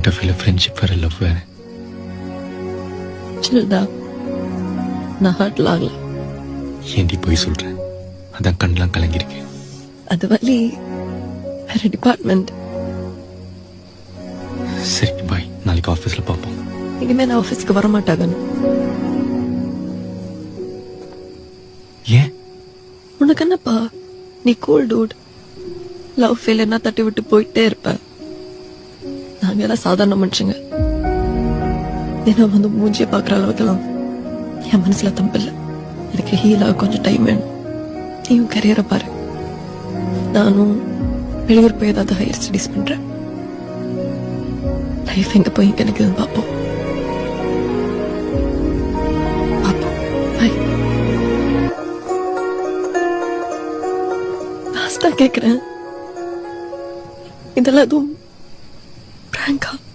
Feel friendship வேற love வேற சில்டா நான் ஹர்ட்ல ஆகல. ஏன்டி போய் சொல்றேன் அதான் கண்ணெலாம் கலங்கிருக்கு அது வழி வேற டிபார்ட்மெண்ட் சரி பாய் நாளைக்கு ஆஃபீஸில் பார்ப்போம். இனிமே நான் ஆஃபீஸ்க்கு வர மாட்டாங்கன்னு ஏன்? உனக்கு என்னப்பா? நீ கூல் டூட் லவ் ஃபெயிலியர்னா தட்டி விட்டு போயிட்டே இருப்ப. நாங்க எல்லாம் சாதாரண மனுஷங்க. தினம் வந்து மூஞ்சிய பாக்குற அளவுக்குலாம் என் மனசுல தம்பில்ல. எனக்கு ஹீல் ஆக கொஞ்சம் டைம் வேணும். நீயும் கரியரை பாரு. நானும் வெளியூர் போய் ஏதாவது ஹையர் ஸ்டடிஸ் பண்றேன். லைஃப் எங்க போய் எனக்கு பார்ப்போம். கேக்குறேன். இதெல்லாம் எதுவும் なん。